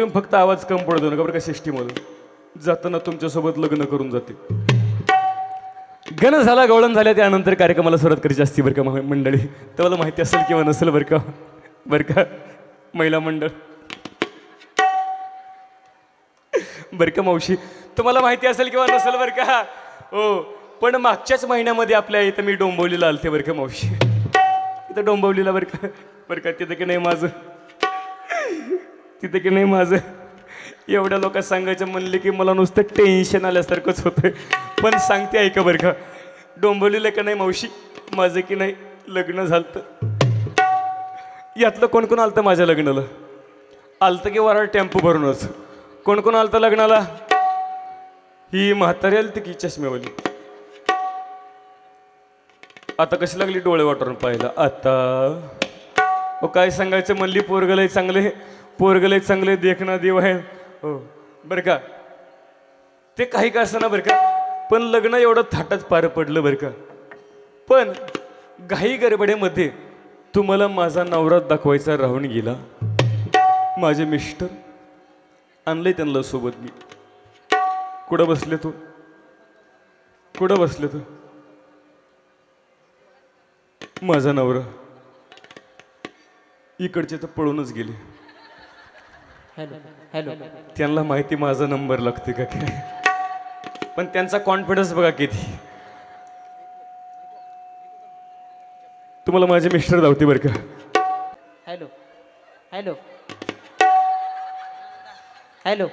तुम्ही फक्त आवाज कम पडतो ना बरं का सिस्टीमधून जाताना तुमच्यासोबत लग्न करून जाते. गण झाला गवळण झाल्या त्यानंतर कार्यक्रमाला सुरुवात करायची असते बरं का मंडळी. तर मला माहिती असेल किंवा नसेल बरं का बरं का महिला मंडळ. बरं का मावशी तुम्हाला माहिती असेल किंवा नसेल बरं का? हो पण मागच्याच महिन्यामध्ये आपल्या इथं मी डोंबवलीला आलते बरं का मावशी. इथं डोंबवलीला बरं का बरं का तिथं की नाही माझं? तिथे की नाही माझं? एवढ्या लोक सांगायचं म्हणले की मला नुसतं टेन्शन आल्यासारखंच होतं. पण सांगते ऐका बरं का. डोंबवलीला का नाही मावशी? माझं की नाही लग्न झालं यातलं कोण कोण आलतं माझ्या लग्नाला? आलतं की वराळ टेम्पो भरूनच. कोण कोण आलतं लग्नाला? ही म्हातारी आली ती की चष्मेवाली आता कशी लागली डोळे वाटून पाहिलं आता. हो काय सांगायचं? म्हणली पोरगलाही चांगले पोरगले चांगले देखना देव आहे. हो बरं का? ते काही का असं ना बरं का? पण लग्न एवढं थाटात पार पडलं बरं का? पण घाई गरबडेमध्ये तुम्हाला माझा नवरा दाखवायचा राहून गेला. माझे मिस्टर आणले त्यांना सोबत मी. कुठं बसले तू? कुठं बसले तू? माझा नवरा इकडचे तर पळूनच गेले. Hello hello. त्यांना माहिती माझा नंबर लागते का काय? पण त्यांचा कॉन्फिडन्स बघा किती. तुम्हाला माझे मिस्टर धावते बरं का? Hello hello. Hello.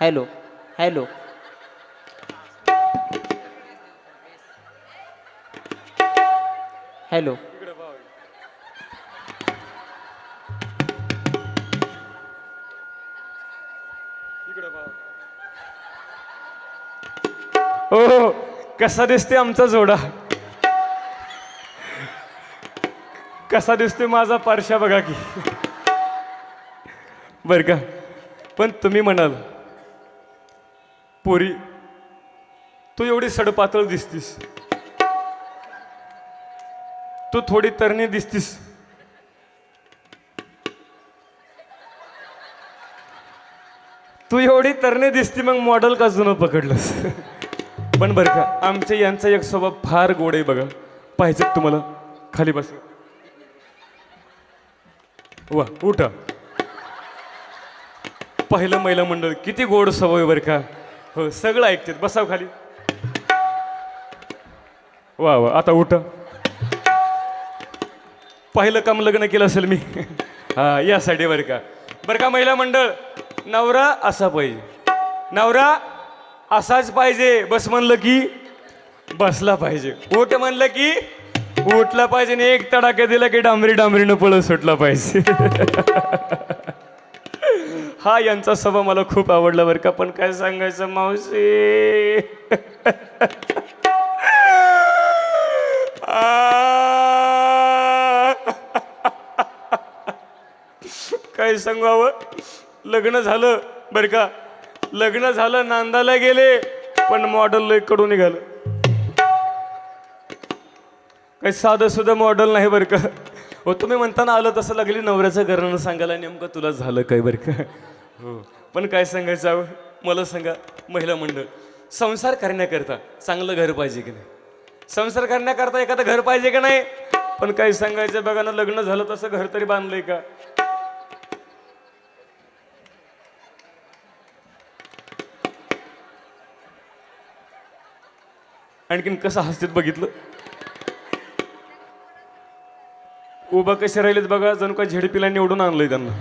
Hello hello. Hello. हो, हो. कसा दिसते आमचा जोडा? कसा दिसतोय माझा पारशा बघा की. बर का. पण तुम्ही म्हणाल पोरी तू एवढी सडपातळ दिसतीस. तू थोडी तरणी दिसतीस. तू एवढी तरणे दिसती मग मॉडेल का जुनं पकडलंस? पण बरं का आमच्या यांचा एक स्वभाव फार गोड आहे बघा. पाहिजे तुम्हाला? खाली बस. वा उठा. पहिलं महिला मंडळ किती गोड स्वभाव आहे बरं का. हो सगळं ऐकतात. बसाव खाली. वा वा आता उठा. पहिलं काम लग्न केलं असेल मी. हा यासाठी बरं का. बरं का महिला मंडळ नवरा असा पाहिजे. नवरा असाच पाहिजे. बस म्हणलं की बसला पाहिजे. ओट म्हणलं की उठला पाहिजे आणि एक तडाखा दिला की डांबरी डांबरीनं पळत सुटला पाहिजे. हा यांचा स्वभाव मला खूप आवडला बरं का. पण काय सांगायचं मावशी? काही सांगावं? लग्न झालं बरं का? लग्न झालं नांदाला गेले पण मॉडेल लयकडून निघालं. काही साधं सुद्धा मॉडेल नाही बरं का? हो तुम्ही म्हणताना आलं तसं लागली नवऱ्याचं घरानं सांगायला नेमकं तुला झालं काय बरं का? हो पण काय सांगायचं हवं मला सांगा महिला मंडळ. संसार करण्याकरता चांगलं घर पाहिजे की नाही? संसार करण्याकरता एखादं घर पाहिजे का नाही? पण काही सांगायचं बघा ना लग्न झालं तसं घर तरी बांधलंय का? आणखीन कसं हसतेत बघितलं? उभं कसे राहिलेत बघा जणू का झेडपीला निवडून आणलंय त्यांना.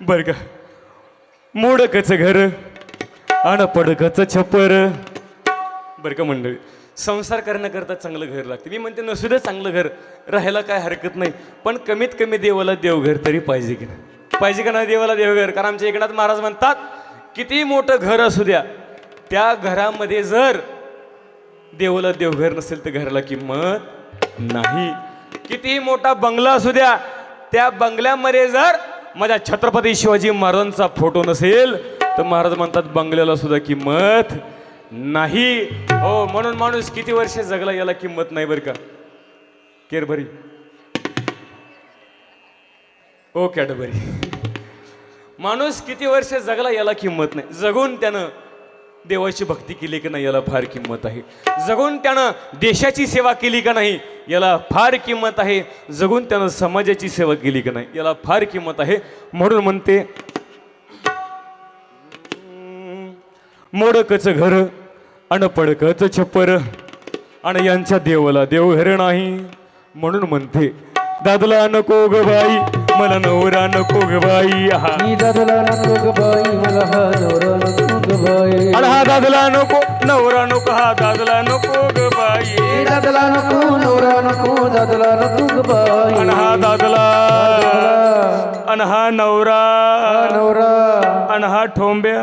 बर का. मोडकच घर अडपडकच छप्पर बर का मंडळी. संसार करण्याकरता चांगलं घर लागते. मी म्हणते नसू दे चांगलं घर. राहायला काय हरकत नाही. पण कमीत कमी देवाला देवघर तरी पाहिजे की नाही? पाहिजे का नाही देवाला देवघर? कारण आमच्या एकनाथ महाराज म्हणतात किती मोठं घर असू द्या त्या घरामध्ये जर देवाला देवघर नसेल तर घराला किंमत नाही. कितीही मोठा बंगला असू द्या त्या बंगल्यामध्ये जर माझ्या छत्रपती शिवाजी महाराजांचा फोटो नसेल तर महाराज म्हणतात बंगल्याला सुद्धा किंमत नाही. हो म्हणून माणूस किती वर्ष जगला याला किंमत नाही बरं का? केरभरी ओ हो, कॅडबरी. माणूस किती वर्ष जगला याला किंमत नाही. जगून त्यानं देवाची भक्ती केली की नाही याला फार किंमत आहे. जगून त्यानं देशाची सेवा केली का नाही याला फार किंमत आहे. जगून त्यानं समाजाची सेवा केली का नाही याला फार किंमत आहे. म्हणून म्हणते मोडकच घर अनपडकच छप्पर आणि यांच्या देवाला देव घर नाही. म्हणून म्हणते दादला नको ग बाई. मला नवरा नको ग बाई. हा मी दादला नको ग बाई मला हा नवरा नको ग बाई. हा दादला नको नवरा नको हा दादला नको ग बाई. मी दादला नको नवरा नको दादला नको ग बाई. आणि हा दादला आणि हा नवरा नवरा. आणि हा ठोंब्या.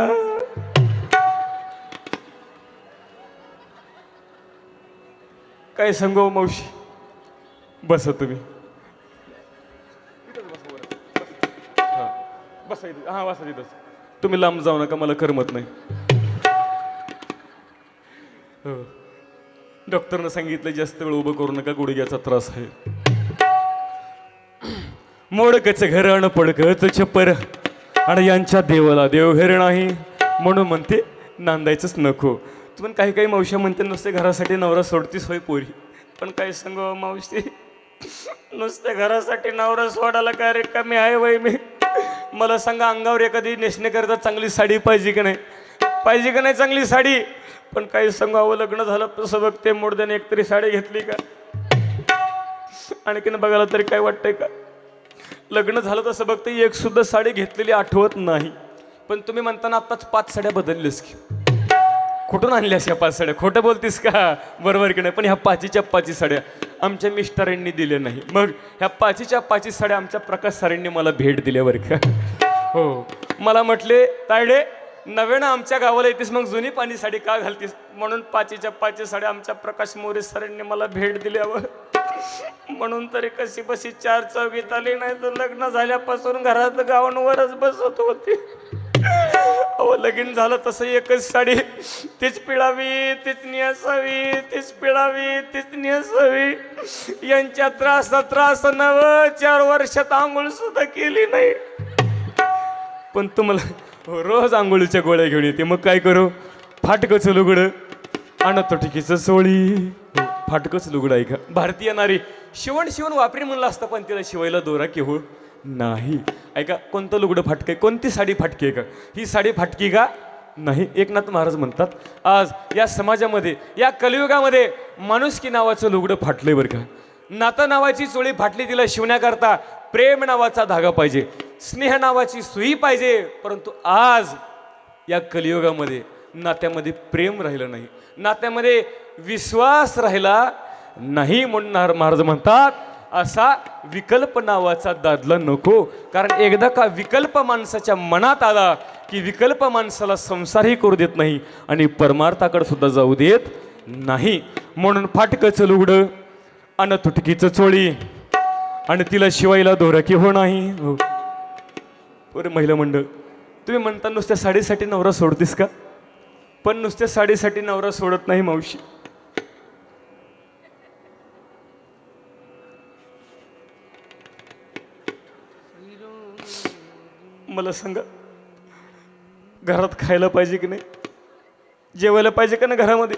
काय सांगू मावशी? बसा तुम्ही. बसा इथे. हा बसा तिथंच. तुम्ही लांब जाऊ नका मला करमत नाही. हो. डॉक्टरनं सांगितलं जास्त वेळ उभं करू नका गुडघ्याचा त्रास आहे. मोडकच घर अन पडकच छप्पर. आणि यांच्या देवाला देवघर नाही. म्हणून म्हणते नांदायचंच नको. तू पण काही काही मावशा म्हणते नुसते घरासाठी नवरा सोडतीस होय पोरी. पण काय सांगू मावशी? नुसते घरासाठी नवरा सोडायला काय रे कमी आहे वय मी. मला सांगा अंगावर एखादी नेसण्याकरिता चांगली साडी पाहिजे की नाही? पाहिजे का नाही चांगली साडी? पण काही सांगावं लग्न झालं तसं बघते मोडद्याने एक तरी साडी घेतली का? आणखीन बघायला तरी काय वाटतंय का? लग्न झालं तसं बघते एक सुद्धा साडी घेतलेली आठवत नाही. पण तुम्ही म्हणताना आत्ताच पाच साड्या बदलल्यास की. कुठून आणल्यास या पाच साड्या? खोटं बोलतीस का? बरोबर की नाही? पण ह्या पाचीच्या पाची साड्या आमच्या मिस्टरांनी दिल्या नाही. मग ह्या पाचीच्या पाची साड्या आमच्या प्रकाश सरांनी मला भेट दिल्या बरं का? हो. मला म्हटले तायडे नव्यानं आमच्या गावाला येतेस मग जुनी पाणी साडी का घालतीस? म्हणून पाचीच्या पाची साड्या आमच्या प्रकाश मोरे सरांनी मला भेट दिल्यावर. म्हणून तरी कशी बशी चार चौघीत आली नाही तर लग्न झाल्यापासून घरात गावांवरच बसत होती. अहो लगीन झालं तसं एकच साडी. तीच पिळावी तीच नियसावी तीच पिळावी तीच नियसावी. यांच्या त्रास त्रास नव चार वर्षात आंघोळ सुद्धा केली नाही. पण तुम्हाला रोज आंघोळीच्या गोळ्या घेऊन येते. मग काय करू? फाटकचं लुगडं आणत ठिकीचं सोळी. फाटकच लुगडं ऐका भारतीय नारी. शिवण शिवण वापरी म्हणलं असतं पण तिला शिवायला दोरा की हो नाही. ऐका कोणतं लुगडं फाटकं आहे? कोणती साडी फाटकी आहे का? ही साडी फाटकी का? नाही. एकनाथ महाराज म्हणतात आज या समाजामध्ये या कलियुगामध्ये माणुसकी नावाचं लुगडं फाटलंय बरं का? नाता नावाची चोळी फाटली तिला शिवण्याकरता प्रेम नावाचा धागा पाहिजे. स्नेह नावाची सुई पाहिजे परंतु आज या कलियुगामध्ये नात्यामध्ये प्रेम राहिलं नाही. नात्यामध्ये विश्वास राहिला नाही म्हणून महाराज म्हणतात असा विकल्प नावाचा दादला नको. कारण एकदा का विकल्प माणसाच्या मनात आला की विकल्प माणसाला संसारही करू देत नाही आणि परमार्थाकडे सुद्धा जाऊ देत नाही. म्हणून फाटकचं लुगडं अन तुटकीचं चोळी आणि तिला शिवायला धोरकी हो नाही. हो. अरे महिला मंडळ तुम्ही म्हणता नुसत्या साडीसाठी नवरा सोडतीस का? पण नुसत्या साडीसाठी नवरा सोडत नाही मावशी. मला सांगा घरात खायला पाहिजे की नाही? जेवायला पाहिजे का ना घरामध्ये?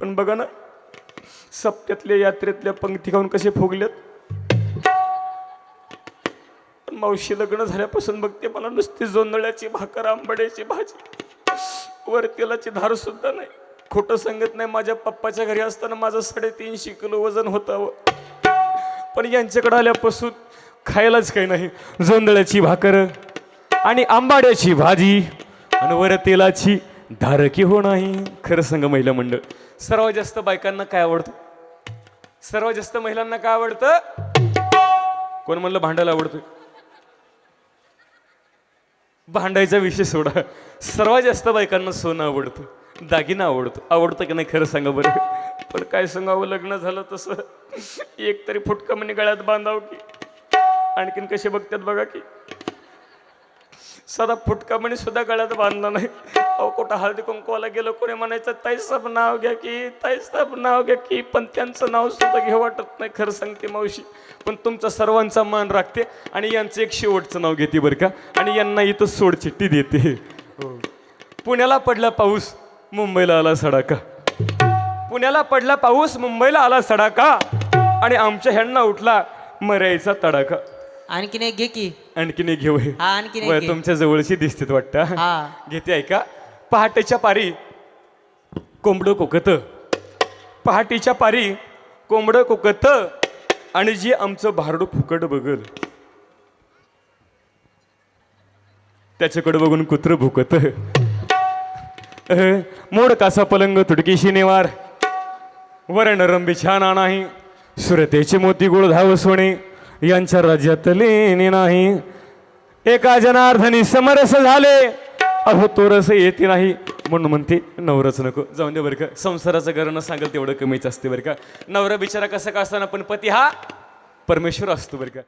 पण बघा ना सप्त्यातल्या यात्रेतल्या पंक्ती खाऊन कसे फुगल्यात मावशी लग्न झाल्यापासून बघते मला नुसती जोंधळ्याची भाकर आंबड्याची भाजी. वर तेलाची धार सुद्धा नाही. खोटं सांगत नाही माझ्या पप्पाच्या घरी असताना माझं साडेतीनशे किलो वजन होतं. पण यांच्याकडे आल्यापासून खायलाच काही नाही. जोंधळ्याची भाकर आणि आंबाड्याची भाजी आणि वर तेलाची धारकी हो नाही. खरं सांग महिला मंडळ सर्वात जास्त बायकांना काय आवडतं? सर्वात जास्त महिलांना काय आवडतं? कोण म्हणलं भांडायला आवडतं भांडायचा विषय सोडा. सर्वात जास्त बायकांना सोनं आवडतं. दागिना आवडतो. आवडतं की नाही खरं सांगा बरं. पण काय सांगावं लग्न झालं तसं. एक तरी फुटकं म्हणे गळ्यात बांधावं की. आणखीन कसे बघतात बघा की. सदा फुटका म्हणे सुद्धा गळ्यात बांधला नाही. अहो कुठं हळदी कुंकवाला गेलो कोणी म्हणायचं ताईसाब नाव घ्या की ताईसाब नाव घ्या की. पण त्यांचं नाव सुद्धा घेऊ वाटत नाही खरं सांगते मावशी. पण तुमचा सर्वांचा मान राखते आणि यांचं एक शेवटचं नाव घेते बरं का. आणि यांना इथं सोडचिट्टी देते. हो. पुण्याला पडला पाऊस मुंबईला आला सडाका. पुण्याला पडला पाऊस मुंबईला आला सडाका. आणि आमच्या ह्यांना उठला मरायचा तडाखा. आणखीन एक घे की. आणखीन एक घेऊ हे. हा आणखीन एक वय घे. तुमच्या जवळची दिसतेत वाटतं. हा. घेते ऐका. पहाटेच्या पारी कोंबडं कोकत. पहाटेच्या पारी कोंबडं कोकत आणि जे आमचं भारडं फुकट बघल. त्याच्याकडे बघून कुत्र भुकत. मोड कासा पलंग तुडकीशी नेवार. वरण रंबी छान नाही सुरतेचे मोती गोळ धाव सोने यांच्या राज्यातले नाही. एका जनार्दनी समरस झाले. अहो तो रस येते नाही. म्हणून म्हणते नवरच नको. जाऊन दे बरं का. संसाराचं गरणं सांगेल तेवढं कमीच असते बरं का. नवरा बिचारा कसं का असताना पण पती हा परमेश्वर असतो बरं का.